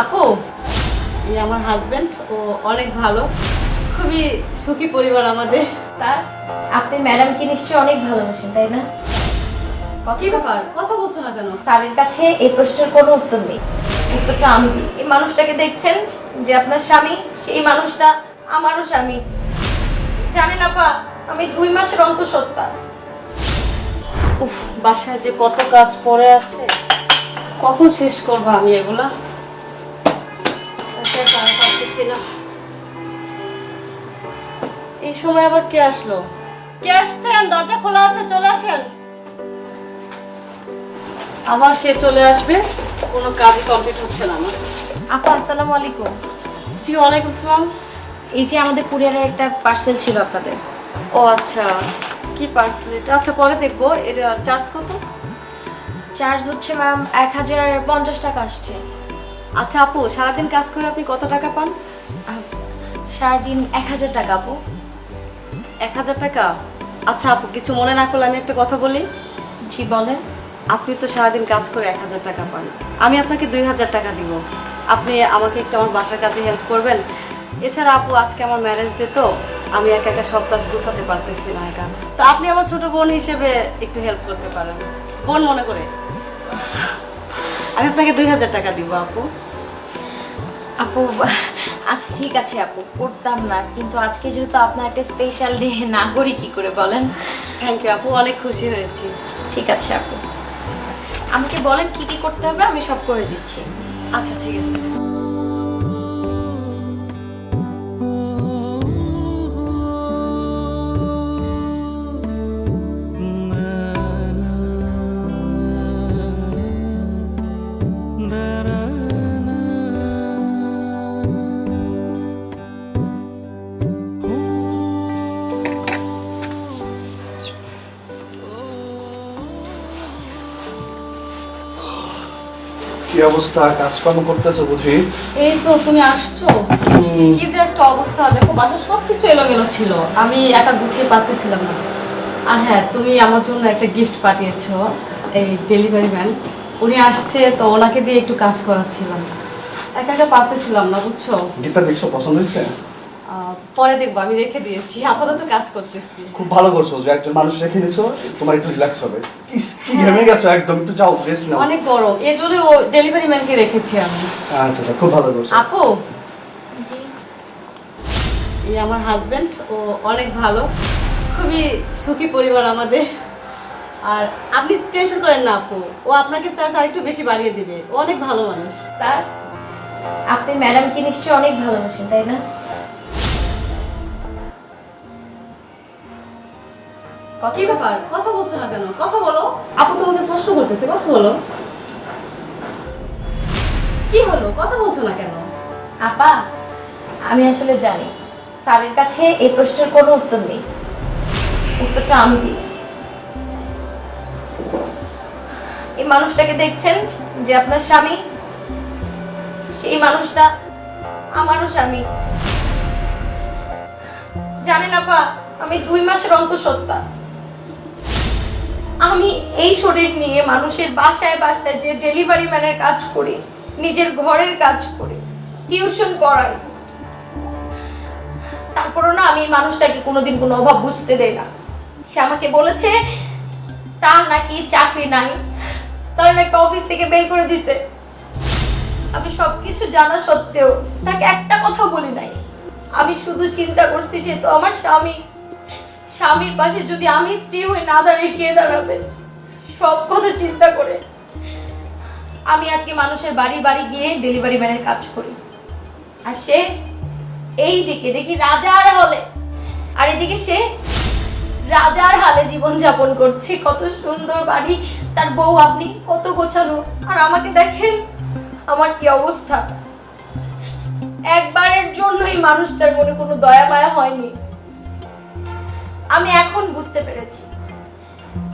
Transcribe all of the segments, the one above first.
আপু এই আমার হাজবেন্ড ও অনেক ভালো। খুবই সুখী পরিবার আমাদের। স্যার আপনি ম্যাডামকে নিশ্চয়ই অনেক ভালোবাসেন তাই না? কি ব্যাপার? কথা বলছো না কেন? স্যারের কাছে এই প্রশ্নের কোনো উত্তর নেই। উত্তরটা আমি দিই। এই মানুষটাকে দেখছেন যে আপনার স্বামী সেই মানুষটা আমারও স্বামী। জানেন আপা আমি দুই মাসের অন্তঃসত্ত্বা। উফ বাসায় যে কত কাজ পড়ে আছে কখন শেষ করব আমি এগুলা? বাসায় কাজ পারতেছি না। এই সময় আবার কে আসলো? কে আসছেন? দরজা খোলা আছে চলে আসেন। আবার সে চলে আসবে কোনো কাজই কমপ্লিট হচ্ছে না আমার। আপা আসসালামু আলাইকুম। জি ওয়ালাইকুম সালাম। এই যে আমাদের কুরিয়ারের একটা পার্সেল ছিল আপনাদের। ও আচ্ছা। কি পার্সেল এটা? আচ্ছা পরে দেখব। এটা চার্জ কত? চার্জ হচ্ছে ম্যাম এক হাজার পঞ্চাশ টাকা আসছে। আচ্ছা আপু সারাদিন কাজ করে আপনি কত টাকা পান? সারাদিন এক হাজার টাকা আপু। এক হাজার টাকা? আচ্ছা আপু কিছু মনে না করলে আমি একটা কথা বলি। জি বলেন। আপনি তো সারাদিন কাজ করে এক হাজার টাকা পান। আমি আপনাকে দুই হাজার টাকা দিব। আপনি আমাকে একটু আমার বাসার কাজে হেল্প করবেন। এছাড়া আপু আজকে আমার ম্যারেজ ডে তো। আমি একা একা সব কাজ গুছাতে পারতেছি না একা। তো আপনি আমার ছোট বোন হিসেবে একটু হেল্প করতে পারেন। বোন মনে করে। আমি আপনাকে দুই হাজার টাকা দিব আপু। আপু আচ্ছা ঠিক আছে আপু করতাম না কিন্তু আজকে যেহেতু আপনার একটা স্পেশাল ডে না করি কি করে বলেন? থ্যাংক ইউ আপু অনেক খুশি হয়েছি। ঠিক আছে আপু। আমাকে বলেন কি কি করতে হবে আমি সব করে দিচ্ছি। আচ্ছা ঠিক আছে। কি অবস্থা? কাজকর্ম করতেছো বুঝি? এই তো তুমি আসছো? কি যে একটা অবস্থা দেখো বাসার সব কিছু এলোমেলো ছিল। আমি একা গুছিয়ে পারতেছিলাম না। আর হ্যাঁ তুমি আমার জন্য একটা গিফট পাঠিয়েছো এই ডেলিভারি ম্যান উনি আসছে তো ওনাকে দিয়ে একটু কাজ করাচ্ছিলাম। একা একা পারতেছিলাম না বুঝছ? গিফটটা দেখছ পছন্দ হয়েছে? পরে দেখব আমি রেখে দিয়েছি। আপাতত কাজ করতেছি। খুব ভালো করছ যে একজন মানুষ রেখে নিছো তোমার একটু রিল্যাক্স হবে। কি কি ঘেমে গেছো? একদম একটু যাও রেস্ট নাও। অনেক গরম। এই জন্য ও ডেলিভারি ম্যানকে রেখেছি আমি। আচ্ছা আচ্ছা খুব ভালো করছ আপু? এই আমার হাজবেন্ড ও অনেক ভালো। খুবই সুখী পরিবার আমাদের। আর আপনি টেনশন করেন না আপু। ও আপনাকে চার্জ আরেকটু বেশি বাড়িয়ে দিবে। ও অনেক ভালো মানুষ। স্যার আপনি ম্যাডামকে নিশ্চয়ই অনেক ভালোবাসেন তাই না? কি ব্যাপার? কথা বলছো না কেন? কথা বলো। আপু তোমাদের প্রশ্ন করতেছে, কথা বলো। কি হলো? কথা বলছো না কেন? আপা, আমি আসলে জানি। স্যারের কাছে এই প্রশ্নের কোনো উত্তর নেই। উত্তরটা আমি দিই। এই মানুষটাকে দেখছেন যে আপনার স্বামী? সেই মানুষটা আমারও স্বামী। জানেন আপা, আমি দুই মাসের অন্তঃসত্ত্বা। আমি এই শরীর নিয়ে মানুষের বাসায় বাসায় যে ডেলিভারি ম্যানের কাজ করি, নিজের ঘরের কাজ করি টিউশন পড়াই, তারপরও না আমি মানুষটাকে কোনোদিন কোনো অভাব বুঝতে দেয় না। সে আমাকে বলেছে, তার নাকি চাকরি নাই, তার নাকি অফিস থেকে বের করে দিছে। আমি সবকিছু জানা সত্ত্বেও তাকে একটা কথা বলি নাই। আমি শুধু চিন্তা করছি সে তো আমার স্বামী। স্বামীর পাশে যদি আমি স্ত্রী হয়ে না দাঁড়িয়ে কে দাঁড়াবে? সব কথা চিন্তা করে আমি আজকে মানুষের বাড়ি বাড়ি গিয়ে ডেলিভারি ম্যানের কাজ করি। আর সে এই দিকে দেখি রাজার হলে। আর এদিকে সে রাজার হালে জীবন যাপন করছে। কত সুন্দর বাড়ি, তার বউ আপনি কত গোছানো আর আমাকে দেখেন, আমার কি অবস্থা? একবারের জন্যই মানুষটার মনে কোনো দয়া মায়া হয়নি। আমি এখন বুঝতে পেরেছি।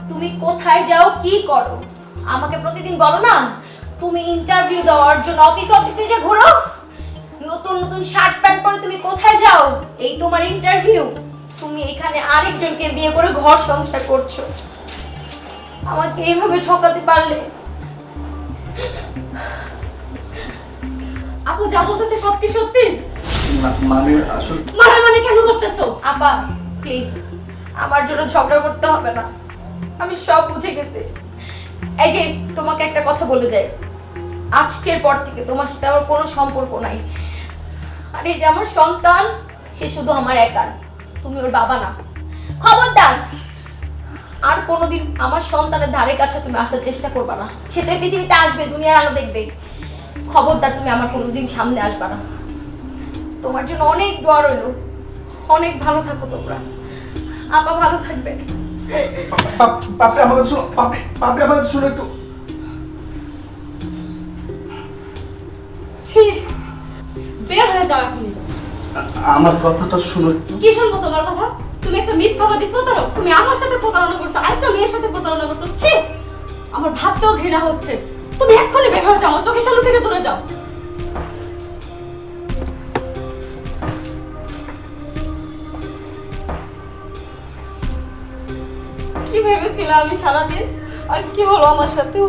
তুমি কোথায় যাও কি করো? আমাকে প্রতিদিন বলো না তুমি ইন্টারভিউ দেওয়ার জন্য অফিস অফিসে যে ঘোরো। নতুন নতুন শার্ট প্যান্ট পরে তুমি কোথায় যাও? এই তোমার ইন্টারভিউ তুমি এখানে আরেকজনকে বিয়ে করে ঘর সংসার করছ। আমাকে এইভাবে ঠকাতে পারলে? আপু যা বলতেছে সব কি সত্যি? মানে আসলে মানে মানে কেন করতেছো? আপা প্লিজ আমার জন্য ঝগড়া করতে হবে না। আমি সব বুঝে গেছি। এই যে, তোমাকে একটা কথা বলে যাই। আজকের পর থেকে তোমার সাথে আমার কোনো সম্পর্ক নাই। আর এই যে আমার সন্তান, সে শুধু আমার একার তুমি ওর বাবা না। খবরদার! আর কোনোদিন আমার সন্তানের ধারে কাছে তুমি আসার চেষ্টা করবে না। সে তো পৃথিবীতে আসবে, দুনিয়ার আলো দেখবে। খবরদার, তুমি আমার কোনোদিন সামনে আসবে না। তোমার জন্য অনেক দোয়া রইল। অনেক ভালো থাকো তোমরা। আপা ভালো থাকবে পাপ- পাপড়ি আমার কথা পাপড়ি পাপড়ি আমার কথা একটু। বের হয়ে যাও এখনই। আমার কথাটা শোনো কি শুনব তোমার কথা? তুমি একটা মিথ্যাবাদী প্রতারক। তুমি আমার সাথে প্রতারণা করছ আরেকটা মেয়ের সাথে প্রতারণা করছ। ছি আমার ভাবতেও ঘৃণা হচ্ছে। তুমি এক্ষুনি বের হয়ে যাও চোখের সামনে থেকে দূরে যাও। কি ভেবেছিলাম আমি সারাদিন? আর কি হলো আমার সাথেও?